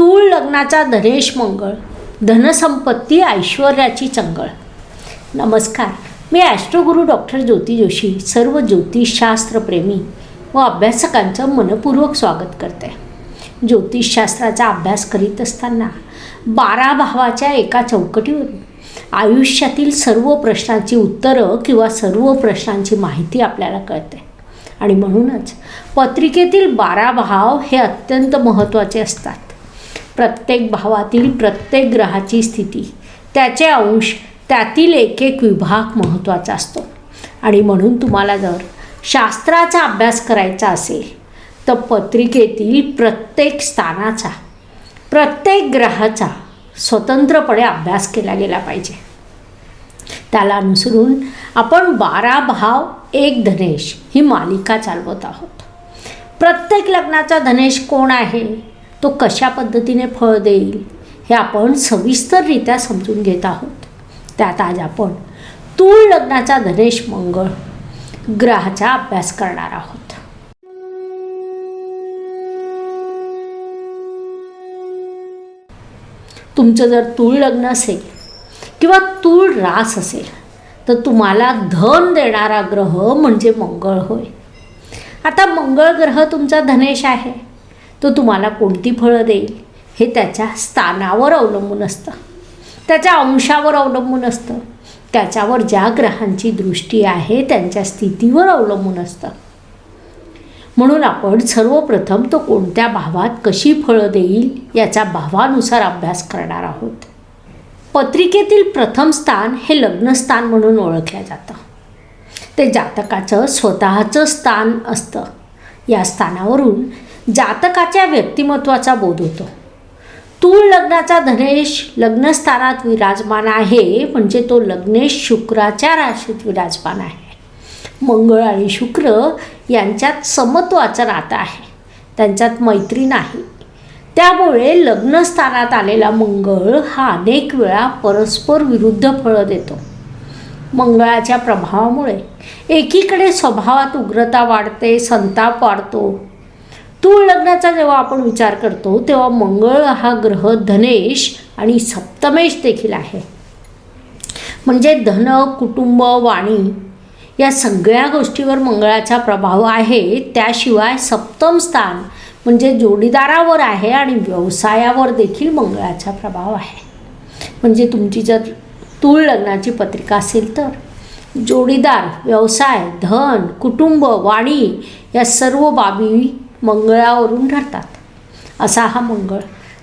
तूळ लग्नाचा धनेश मंगळ धनसंपत्ती ऐश्वर्याची चंगळ. नमस्कार मी ॲस्ट्रोगुरू डॉक्टर ज्योती जोशी सर्व ज्योतिषशास्त्रप्रेमी व अभ्यासकांचं मनपूर्वक स्वागत करते. ज्योतिषशास्त्राचा अभ्यास करीत असताना बारा भावाच्या एका चौकटीवरून आयुष्यातील सर्व प्रश्नांची उत्तरं किंवा सर्व प्रश्नांची माहिती आपल्याला कळते. आणि म्हणूनच पत्रिकेतील बारा भाव हे अत्यंत महत्त्वाचे असतात. प्रत्येक भावातील प्रत्येक ग्रहाची स्थिती. त्याचे अंश त्यातील एक एक विभाग महत्त्वाचा असतो. आणि म्हणून तुम्हाला जर शास्त्राचा अभ्यास करायचा असेल तर पत्रिकेतील प्रत्येक स्थानाचा प्रत्येक ग्रहाचा स्वतंत्रपणे अभ्यास केला गेला पाहिजे. त्याला अनुसरून आपण बारा भाव एक धनेश ही मालिका चालवत आहोत. प्रत्येक लग्नाचा धनेश कोण आहे? तो कशा पद्धतीने फळ देईल हे आपण सविस्तररित्या समजून घेत आहोत. त्यात आज आपण तूळ लग्नाचा धनेश मंगळ ग्रहाचा अभ्यास करणार आहोत. तुमचं जर तूळ लग्न असेल किंवा तूळ रास असेल तर तुम्हाला धन देणारा ग्रह म्हणजे मंगळ होय. आता मंगळ ग्रह तुमचा धनेश आहे. तो तुम्हाला कोणती फळं देईल? हे त्याच्या स्थानावर अवलंबून असतं. त्याच्या अंशावर अवलंबून असतं. त्याच्यावर ज्या ग्रहांची दृष्टी आहे त्यांच्या स्थितीवर अवलंबून असतं. म्हणून आपण सर्वप्रथम तो कोणत्या भावात कशी फळं देईल याचा भावानुसार अभ्यास करणार आहोत. पत्रिकेतील प्रथम स्थान हे लग्नस्थान म्हणून ओळखलं जातं. ते जातकाचं स्वतःचं स्थान असतं. या स्थानावरून जातकाच्या व्यक्तिमत्वाचा बोध होतो. तूळ लग्नाचा धनेश लग्नस्थानात विराजमान आहे म्हणजे तो लग्नेश शुक्राच्या राशीत विराजमान आहे. मंगळ आणि शुक्र यांच्यात समत्वाचं नातं आहे. त्यांच्यात मैत्री नाही. त्यामुळे लग्नस्थानात आलेला मंगळ हा अनेक वेळा परस्पर विरुद्ध फळं देतो. मंगळाच्या प्रभावामुळे एकीकडे स्वभावात उग्रता वाढते संताप वाढतो तूळ लग्नाचा जेव्हा आपण विचार करतो तेव्हा मंगळ हा ग्रह धनेश आणि सप्तमेश देखील आहे. म्हणजे धन कुटुंब वाणी या सगळ्या गोष्टीवर मंगळाचा प्रभाव आहे. त्याशिवाय सप्तम स्थान म्हणजे जोडीदारावर आहे आणि व्यवसायावर देखील मंगळाचा प्रभाव आहे. म्हणजे तुमची जर तूळ लग्नाची पत्रिका असेल तर जोडीदार व्यवसाय धन कुटुंब वाणी या सर्व बाबी मंगळावरून ठरतात. असा हा मंगळ.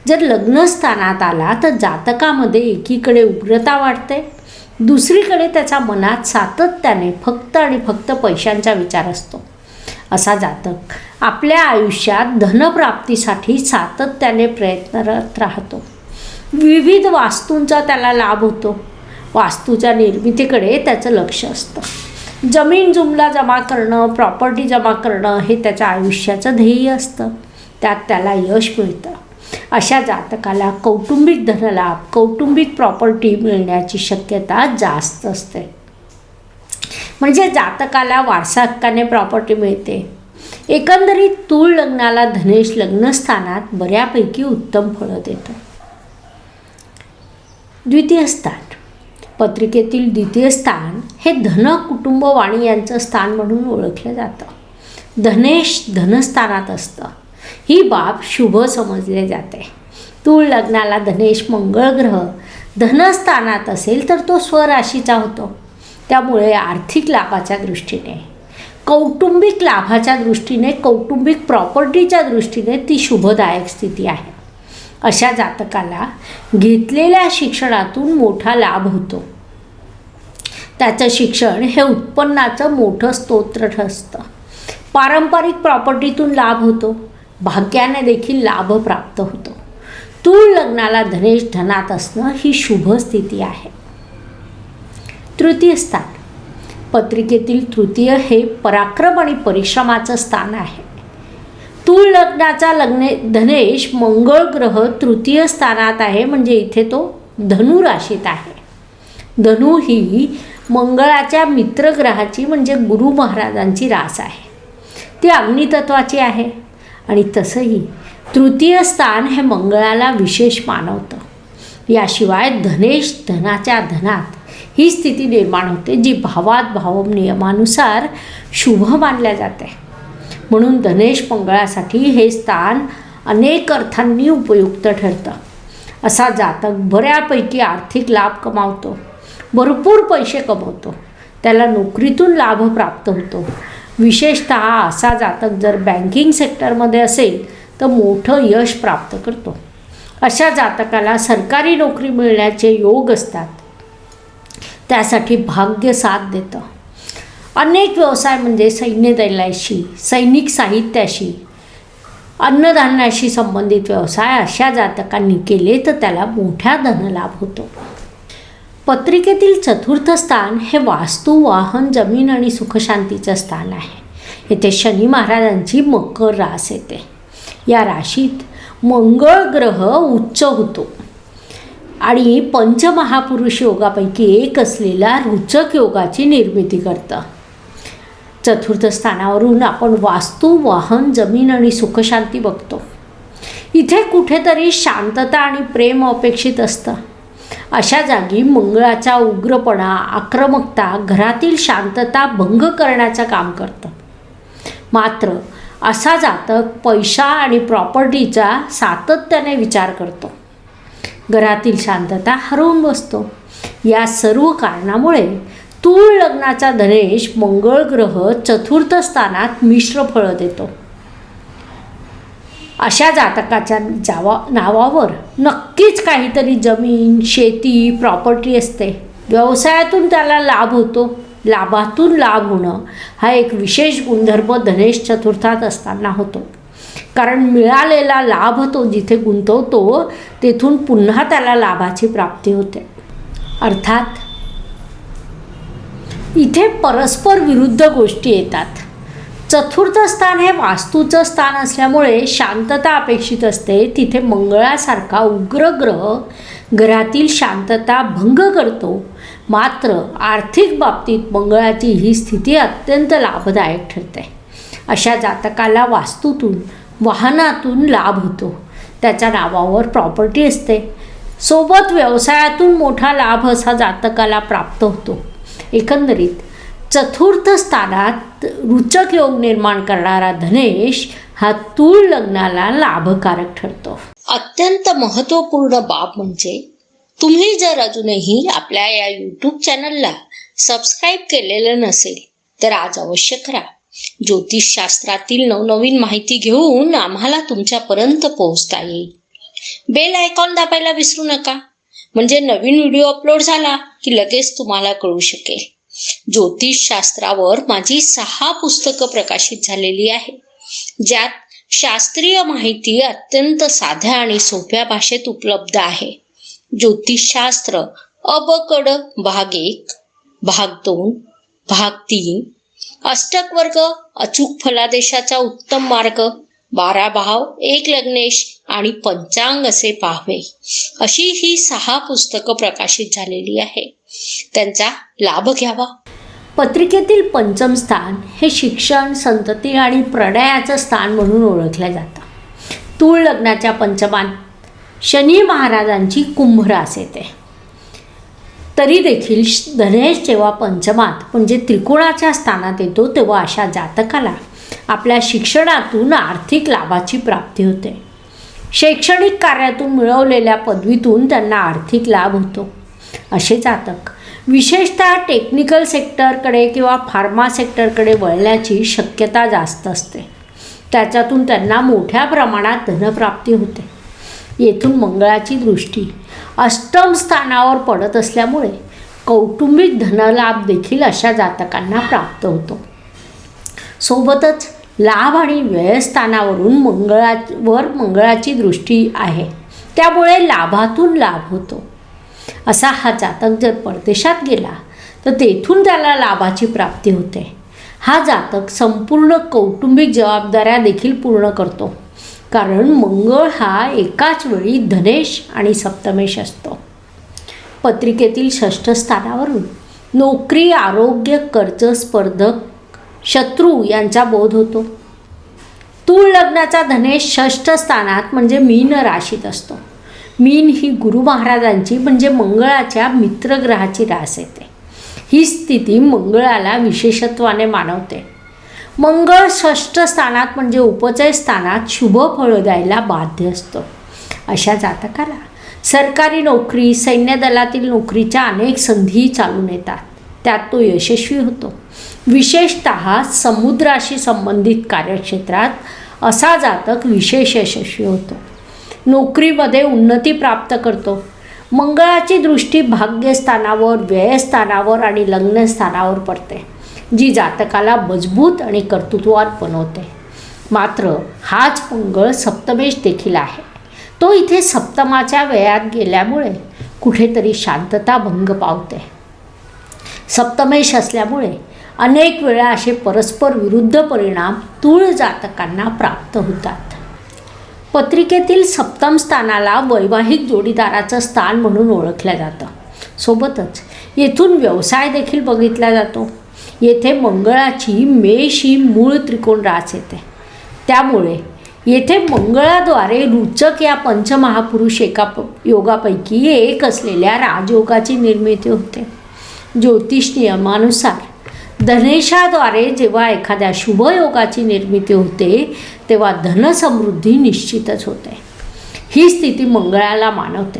जर लग्नस्थानात आला तर जातकामध्ये एकीकडे उग्रता वाढते दुसरीकडे त्याच्या मनात सातत्याने फक्त आणि फक्त पैशांचा विचार असतो. असा जातक आपल्या आयुष्यात धनप्राप्तीसाठी सातत्याने प्रयत्नरत राहतो. विविध वास्तूंचा त्याला लाभ होतो. वास्तूच्या निर्मितीकडे त्याचं लक्ष असतं. जमीन जुमला जमा करणं प्रॉपर्टी जमा करणं हे त्याच्या आयुष्याचं ध्येय असतं. त्यात त्याला यश मिळतं. अशा जातकाला कौटुंबिक धनलाभ कौटुंबिक प्रॉपर्टी मिळण्याची शक्यता जास्त असते. म्हणजे जातकाला वारसा हक्काने प्रॉपर्टी मिळते. एकंदरीत तूळ लग्नाला धनेश लग्नस्थानात बऱ्यापैकी उत्तम फळं देतं. द्वितीय स्थान. पत्रिकेतील द्वितीय स्थान हे धन कुटुंब वाणी यांचं स्थान म्हणून ओळखलं जातं. धनेश धनस्थानात असतं. ही बाब शुभ समजले जाते. तूळ लग्नाला धनेश मंगळ ग्रह धनस्थानात असेल तर तो स्वराशीचा होतो. त्यामुळे आर्थिक लाभाच्या दृष्टीने कौटुंबिक लाभाच्या दृष्टीने कौटुंबिक प्रॉपर्टीच्या दृष्टीने ती शुभदायक स्थिती आहे. अशा जातकाला घेतलेल्या शिक्षणातून मोठा लाभ होतो. त्याचं शिक्षण हे उत्पन्नाचं मोठं स्तोत्र ठसतं पारंपरिक प्रॉपर्टीतून लाभ होतो. भाग्याने देखील लाभ प्राप्त होतो. तूळ लग्नाला धनेश धनात असणं ही शुभ स्थिती आहे. तृतीय स्थान. पत्रिकेतील तृतीय हे पराक्रम आणि परिश्रमाचं स्थान आहे. तूळ लग्नाचा लग्ने धनेश मंगळ ग्रह तृतीय स्थानात आहे म्हणजे इथे तो धनु राशीत आहे. धनु ही मंगळाच्या मित्रग्रहाची म्हणजे गुरु महाराजांची रास आहे. ती अग्नितत्वाची आहे आणि तसंही तृतीय स्थान हे मंगळाला विशेष मानवतं. याशिवाय धनेश धनाच्या धनात ही स्थिती निर्माण होते जी भावात भाव नियमानुसार शुभ मानल्या जाते. म्हणून धनेश मंगळासाठी हे स्थान अनेक अर्थांनी उपयुक्त ठरतं. असा जातक बऱ्यापैकी आर्थिक लाभ कमावतो भरपूर पैसे कमवतो त्याला नोकरीतून लाभ प्राप्त होतो. विशेषत असा जातक जर बँकिंग सेक्टरमध्ये असेल तर मोठं यश प्राप्त करतो. अशा जातकाला सरकारी नोकरी मिळण्याचे योग असतात. त्यासाठी भाग्य साथ देतं. अनेक व्यवसाय म्हणजे सैन्य दलाशी सैनिक साहित्याशी अन्नधान्याशी संबंधित व्यवसाय अशा जातकांनी केले तर त्याला मोठ्या धनलाभ होतो. पत्रिकेतील चतुर्थ स्थान हे वास्तू वाहन जमीन आणि सुखशांतीचं स्थान आहे. येथे शनी महाराजांची मकर रास येते. या राशीत मंगळ ग्रह उच्च होतो आणि पंचमहापुरुष योगापैकी एक असलेला रुचक योगाची निर्मिती करतं. चतुर्थ स्थानावरून आपण वास्तू वाहन जमीन आणि सुखशांती बघतो. इथे कुठेतरी शांतता आणि प्रेम अपेक्षित असतं. अशा जागी मंगळाचा उग्रपणा आक्रमकता घरातील शांतता भंग करण्याचं काम करतं. मात्र असा जातक पैसा आणि प्रॉपर्टीचा सातत्याने विचार करतो. घरातील शांतता हरवून बसतो. या सर्व कारणामुळे तूळ लग्नाचा धनेश मंगळ ग्रह चतुर्थ स्थानात मिश्र फळं देतो. अशा जातकाच्या जावा नावावर नक्कीच काहीतरी जमीन शेती प्रॉपर्टी असते. व्यवसायातून त्याला लाभ होतो. लाभातून लाभ होणं हा एक विशेष गुणधर्म धनेश चतुर्थात असताना होतो. कारण मिळालेला लाभ तो जिथे गुंतवतो तेथून पुन्हा त्याला लाभाची प्राप्ती होते. अर्थात इथे परस्पर विरुद्ध गोष्टी येतात. चतुर्थ स्थान हे वास्तूचं स्थान असल्यामुळे शांतता अपेक्षित असते. तिथे मंगळासारखा उग्र ग्रह घरातील शांतता भंग करतो. मात्र आर्थिक बाबतीत मंगळाची ही स्थिती अत्यंत लाभदायक ठरते. अशा जातकाला वास्तूतून वाहनातून लाभ होतो. त्याच्या नावावर प्रॉपर्टी असते. सोबत व्यवसायातून मोठा लाभ असा जातकाला प्राप्त होतो. एकंदरीत चतुर्थ स्थानात रुचक योग निर्माण करणारा धनेश हा तूळ लग्नाला लाभकारक ठरतो. अत्यंत महत्त्वपूर्ण बाब म्हणजे तुम्ही जर अजूनही आपल्या या यूट्यूब चॅनलला सबस्क्राईब केलेलं नसेल तर आज अवश्य करा. ज्योतिषशास्त्रातील नवनवीन माहिती घेऊन आम्हाला तुमच्यापर्यंत पोहोचता येईल. बेल आयकॉन दाबायला विसरू नका. म्हणजे नवीन व्हिडिओ अपलोड झाला की लगेच तुम्हाला कळू शकेल. ज्योतिषशास्त्रावर माझी सहा पुस्तकं प्रकाशित झालेली आहे. ज्यात शास्त्रीय माहिती अत्यंत साध्या आणि सोप्या भाषेत उपलब्ध आहे. ज्योतिषशास्त्र अबकड भाग एक भाग दोन भाग तीन अष्टक वर्ग अचूक फलादेशाचा उत्तम मार्ग बारा भाव एक लग्नेश आणि पंचांग असे पाहावे. अशी ही सहा पुस्तकं प्रकाशित झालेली आहे. त्यांचा लाभ घ्यावा. पत्रिकेतील पंचम स्थान हे शिक्षण संतती आणि प्रणयाचं स्थान म्हणून ओळखलं जातं. तूळ लग्नाच्या पंचमात शनी महाराजांची कुंभरास येते. तरी देखील धनेश जेव्हा पंचमात म्हणजे त्रिकोणाच्या स्थानात येतो तेव्हा अशा जातकाला आपल्या शिक्षणातून आर्थिक लाभाची प्राप्ती होते. शैक्षणिक कार्यातून मिळवलेल्या पदवीतून त्यांना आर्थिक लाभ होतो. असे जातक. विशेषतः टेक्निकल सेक्टरकडे किंवा फार्मा सेक्टरकडे वळण्याची शक्यता जास्त असते. त्याच्यातून त्यांना मोठ्या प्रमाणात धनप्राप्ती होते. येथून मंगळाची दृष्टी अष्टम स्थानावर पडत असल्यामुळे कौटुंबिक धनलाभ देखील अशा जातकांना प्राप्त होतो. सोबतच लाभ आणि व्ययस्थानावरून मंगळावर मंगळाची दृष्टी आहे. त्यामुळे लाभातून लाभ होतो. असा हा जातक जर परदेशात गेला तर तेथून त्याला लाभाची प्राप्ती होते. हा जातक संपूर्ण कौटुंबिक जबाबदाऱ्या देखील पूर्ण करतो. कारण मंगळ हा एकाच वेळी धनेश आणि सप्तमेश असतो. पत्रिकेतील षष्ठ स्थानावरून नोकरी आरोग्य कर्ज स्पर्धक शत्रू यांचा बोध होतो. तूळ लग्नाचा धनेश षष्ठ स्थानात म्हणजे मीन राशीत असतो. मीन ही गुरु महाराजांची म्हणजे मंगळाच्या मित्रग्रहाची रास येते. ही स्थिती मंगळाला विशेषत्वाने मानवते. मंगळ षष्ठ स्थानात म्हणजे उपचय स्थानात शुभ फळं द्यायला बाध्य असतो. अशा जातकाला सरकारी नोकरी सैन्य दलातील नोकरीच्या अनेक संधी चालून येतात. त्यात तो यशस्वी होतो. विशेषत समुद्राशी संबंधित कार्यक्षेत्रात असा जातक विशेष यशस्वी होतो. नोकरीमध्ये उन्नती प्राप्त करतो. मंगळाची दृष्टी भाग्यस्थानावर व्ययस्थानावर आणि लग्नस्थानावर पडते जी जातकाला मजबूत आणि कर्तृत्वात बनवते. मात्र हाच मंगळ सप्तमेश देखील आहे. तो इथे सप्तमाच्या वयात गेल्यामुळे कुठेतरी शांतता भंग पावते. सप्तमेश असल्यामुळे अनेक वेळा असे परस्पर विरुद्ध परिणाम तूळ जातकांना प्राप्त होतात. पत्रिकेतील सप्तम स्थानाला वैवाहिक जोडीदाराचं स्थान म्हणून ओळखलं जातं. सोबतच येथून व्यवसाय देखील बघितला जातो. येथे मंगळाची मेष ही मूळ त्रिकोण रास येते. त्यामुळे येथे मंगळाद्वारे रुचक या पंचमहापुरुष एका प योगापैकी एक असलेल्या राजयोगाची निर्मिती होते. ज्योतिष नियमानुसार धनेशाद्वारे जेव्हा एखाद्या शुभयोगाची निर्मिती होते तेव्हा धनसमृद्धी निश्चितच होते. ही स्थिती मंगळाला मानवते.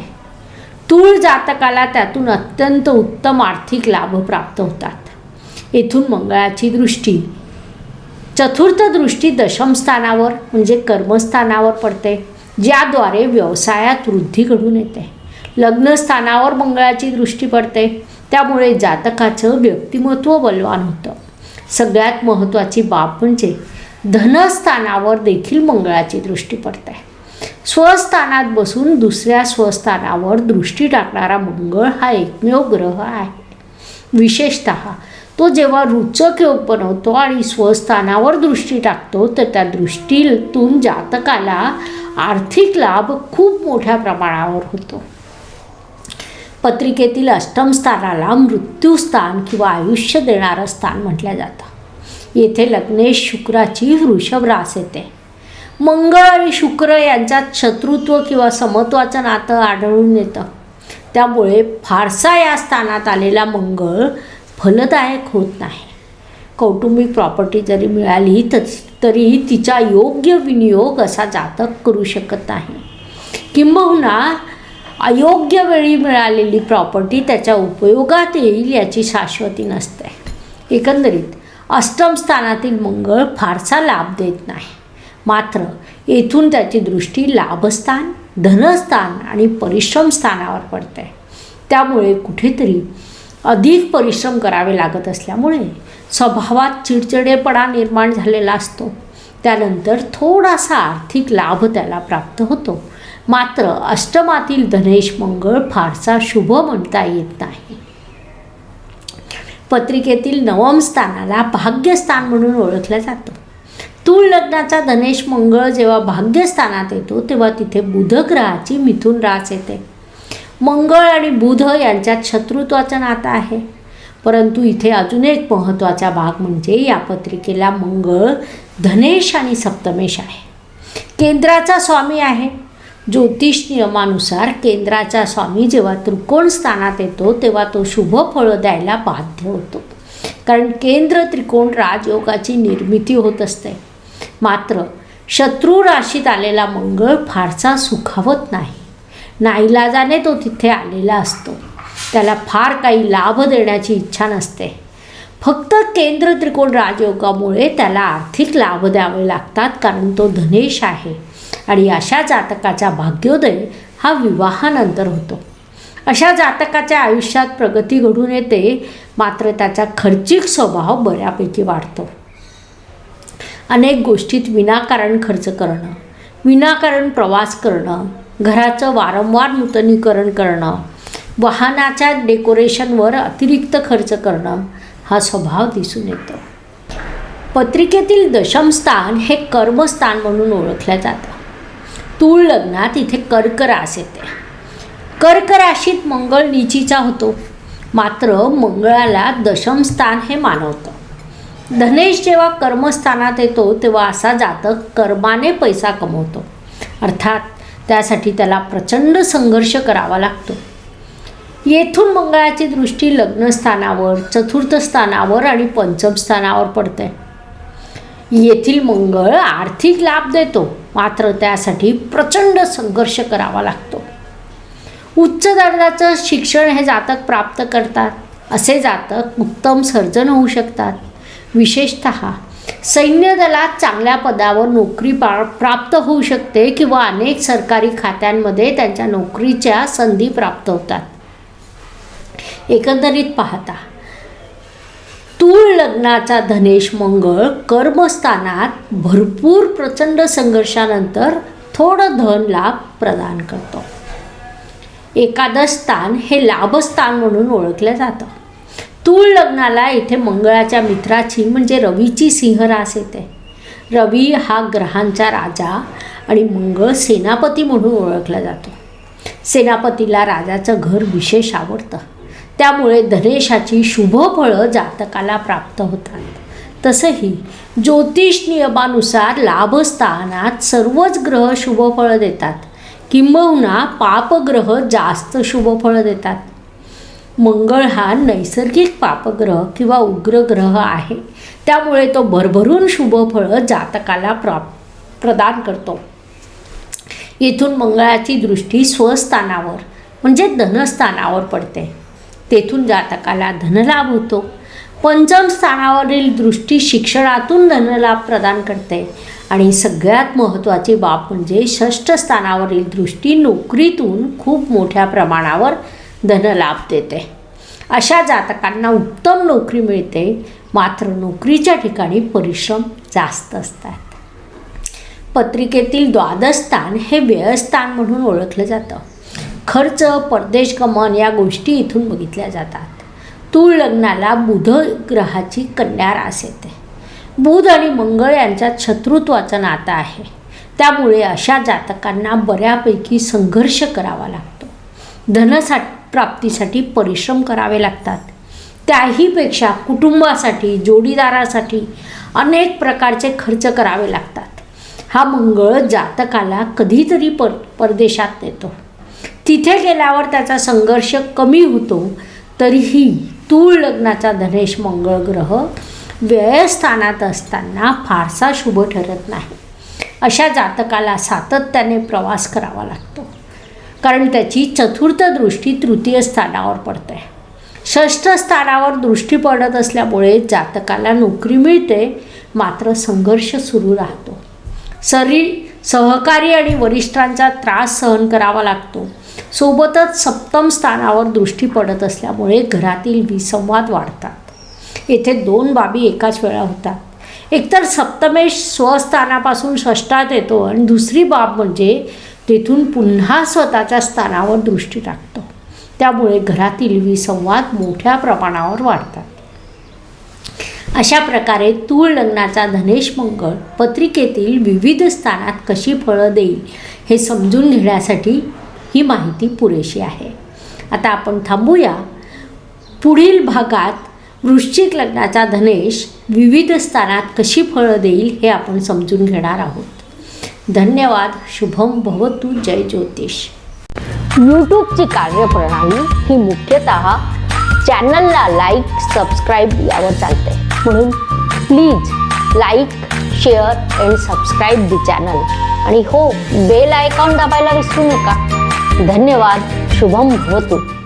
तूळ जातकाला त्यातून अत्यंत उत्तम आर्थिक लाभ प्राप्त होतात. येथून मंगळाची दृष्टी चतुर्थ दृष्टी दशमस्थानावर म्हणजे कर्मस्थानावर पडते ज्याद्वारे व्यवसायात वृद्धी घडून येते. लग्नस्थानावर मंगळाची दृष्टी पडते त्यामुळे जातकाचं व्यक्तिमत्व बलवान होतं. सगळ्यात महत्त्वाची बाब म्हणजे धनस्थानावर देखील मंगळाची दृष्टी पडते. स्वस्थानात बसून दुसऱ्या स्वस्थानावर दृष्टी टाकणारा मंगळ हा एकमेव ग्रह आहे. विशेषत तो जेव्हा रुचक योग बनवतो आणि स्वस्थानावर दृष्टी टाकतो तर त्या दृष्टीतून जातकाला आर्थिक लाभ खूप मोठ्या प्रमाणावर होतो. पत्रिकेतील अष्टम स्थानाला मृत्यूस्थान किंवा आयुष्य देणारं स्थान म्हटलं जातं. येथे लग्नेश शुक्राची वृषभ रास येते. मंगळ आणि शुक्र यांच्यात शत्रुत्व किंवा समत्वाचं नातं आढळून येतं. त्यामुळे फारसा या स्थानात आलेला मंगळ फलदायक होत नाही. कौटुंबिक प्रॉपर्टी जरी मिळाली तर तरीही तिचा योग्य विनियोग असा जातक करू शकत नाही. किंबहुना अयोग्य वेळी मिळालेली प्रॉपर्टी त्याच्या उपयोगात येईल याची शाश्वती नसते. एकंदरीत अष्टम स्थानातील मंगळ फारसा लाभ देत नाही. मात्र येथून त्याची दृष्टी लाभस्थान धनस्थान आणि परिश्रम स्थानावर पडते. त्यामुळे कुठेतरी अधिक परिश्रम करावे लागत असल्यामुळे स्वभावात चिडचिडेपणा निर्माण झालेला असतो. त्यानंतर थोडासा आर्थिक लाभ त्याला प्राप्त होतो. मात्र अष्टमातील धनेश मंगळ फारसा शुभ म्हणता येत नाही. पत्रिकेतील नवम स्थानाला भाग्यस्थान म्हणून ओळखलं जातं. तूळ लग्नाचा धनेश मंगळ जेव्हा भाग्यस्थानात येतो तेव्हा तिथे बुध ग्रहाची मिथून रास येते. मंगळ आणि बुध यांच्यात शत्रुत्वाचं नातं आहे. परंतु इथे अजून एक महत्त्वाचा भाग म्हणजे या पत्रिकेला मंगळ धनेश आणि सप्तमेश आहे. केंद्राचा स्वामी आहे. ज्योतिष नियमानुसार केंद्राचा स्वामी जेव्हा त्रिकोण स्थानात येतो तेव्हा तो शुभ फळं द्यायला बाध्य होतो. कारण केंद्र त्रिकोण राजयोगाची निर्मिती होत असते. मात्र शत्रू राशीत आलेला मंगळ फारसा सुखावत नाही. नाईलाजाने तो तिथे आलेला असतो. त्याला फार काही लाभ देण्याची इच्छा नसते. फक्त केंद्र त्रिकोण राजयोगामुळे त्याला आर्थिक लाभ द्यावे लागतात कारण तो धनेश आहे. आणि अशा जातकाचा भाग्योदय हा विवाहानंतर होतो. अशा जातकाच्या आयुष्यात प्रगती घडून येते मात्र त्याचा खर्चिक स्वभाव बऱ्यापैकी वाढतो. अनेक गोष्टीत विनाकारण खर्च करणं विनाकारण प्रवास करणं घराचं वारंवार नूतनीकरण करणं वाहनाच्या डेकोरेशनवर अतिरिक्त खर्च करणं हा स्वभाव दिसून येतो. पत्रिकेतील दशमस्थान हे कर्मस्थान म्हणून ओळखलं जातं. तूळ लग्नात इथे कर्क रास येते कर्क राशीत मंगळ निचीचा होतो. मात्र मंगळाला दशम स्थान हे मानवतं. धनेश जेव्हा कर्मस्थानात येतो तेव्हा असा जातक कर्माने पैसा कमवतो. अर्थात त्यासाठी त्याला प्रचंड संघर्ष करावा लागतो. येथून मंगळाची दृष्टी लग्नस्थानावर चतुर्थ स्थानावर आणि पंचम स्थानावर पडते. येथील मंगळ आर्थिक लाभ देतो. मात्र त्यासाठी प्रचंड संघर्ष करावा लागतो. उच्च दर्जाचं शिक्षण हे जातक प्राप्त करतात. असे जातक उत्तम सर्जन होऊ शकतात. विशेषत सैन्य दलात चांगल्या पदावर नोकरी पा प्राप्त होऊ शकते किंवा अनेक सरकारी खात्यांमध्ये त्यांच्या नोकरीच्या संधी प्राप्त होतात. एकंदरीत पाहता तूळ लग्नाचा धनेश मंगळ कर्मस्थानात भरपूर प्रचंड संघर्षानंतर थोडं धन लाभ प्रदान करतो. एकादश स्थान हे लाभस्थान म्हणून ओळखलं जातं. तूळ लग्नाला इथे मंगळाच्या मित्राची म्हणजे रवीची सिंहरास येते. रवी हा ग्रहांचा राजा आणि मंगळ सेनापती म्हणून ओळखला जातो. सेनापतीला राजाचं घर विशेष आवडतं. त्यामुळे धनेशाची शुभफळं जातकाला प्राप्त होतात. तसंही ज्योतिष नियमानुसार लाभस्थानात सर्वच ग्रह शुभफळं देतात. किंबहुना पापग्रह जास्त शुभफळं देतात. मंगळ हा नैसर्गिक पापग्रह किंवा उग्रग्रह आहे. त्यामुळे तो भरभरून शुभफळं जातकाला प्राप प्रदान करतो. येथून मंगळाची दृष्टी स्वस्थानावर म्हणजे धनस्थानावर पडते. तेथून जातकाला धनलाभ होतो. पंचम स्थानावरील दृष्टी शिक्षणातून धनलाभ प्रदान करते. आणि सगळ्यात महत्त्वाची बाब म्हणजे षष्ठ स्थानावरील दृष्टी नोकरीतून खूप मोठ्या प्रमाणावर धनलाभ देते. अशा जातकांना उत्तम नोकरी मिळते. मात्र नोकरीच्या ठिकाणी परिश्रम जास्त असतात. पत्रिकेतील द्वादश स्थान हे व्ययस्थान म्हणून ओळखलं जातं. खर्च परदेश गमन या गोष्टी इथून बघितल्या जातात. तूळ लग्नाला बुध ग्रहाची कन्या रास येते. बुध आणि मंगळ यांच्यात शत्रुत्वाचं नातं आहे. त्यामुळे अशा जातकांना बऱ्यापैकी संघर्ष करावा लागतो. धनसा प्राप्तीसाठी परिश्रम करावे लागतात. त्याहीपेक्षा कुटुंबासाठी जोडीदारासाठी अनेक प्रकारचे खर्च करावे लागतात. हा मंगळ जातकाला कधीतरी पर परदेशात नेतो. तिथे गेल्यावर त्याचा संघर्ष कमी होतो तरीही तूळ लग्नाचा धनेश मंगळ ग्रह व्ययस्थानात असताना फारसा शुभ ठरत नाही. अशा जातकाला सातत्याने प्रवास करावा लागतो. कारण त्याची चतुर्थ दृष्टी तृतीय स्थानावर पडते. षष्ठ स्थानावर दृष्टी पडत असल्यामुळे जातकाला नोकरी मिळते मात्र संघर्ष सुरू राहतो. सरी सहकारी आणि वरिष्ठांचा त्रास सहन करावा लागतो. सोबतच सप्तम स्थानावर दृष्टी पडत असल्यामुळे घरातील विसंवाद वाढतात. येथे दोन बाबी एकाच वेळा होतात. एकतर सप्तमेश स्वस्थानापासून षष्टात येतो आणि दुसरी बाब म्हणजे तेथून पुन्हा स्वतःच्या स्थानावर दृष्टी टाकतो. त्यामुळे घरातील विसंवाद मोठ्या प्रमाणावर वाढतात. अशा प्रकारे तूळ लग्नाचा धनेश मंगळ पत्रिकेतील विविध स्थानात कशी फळं देईल हे समजून घेण्यासाठी ही माहिती पुरेशी आहे. आता आपण थांबूया. पुढील भागात वृश्चिक लग्नाचा धनेश विविध स्थानात कशी फळं देईल हे आपण समजून घेणार आहोत. धन्यवाद. शुभम भवतु. जय ज्योतिष. यूट्यूबची कार्यप्रणाली ही मुख्यतः चॅनलला लाईक सबस्क्राईब यावर चालते. म्हणून please like share and subscribe the channel. आणि हो बेल आयकॉन दाबायला विसरू नका. धन्यवाद. शुभम भवतु.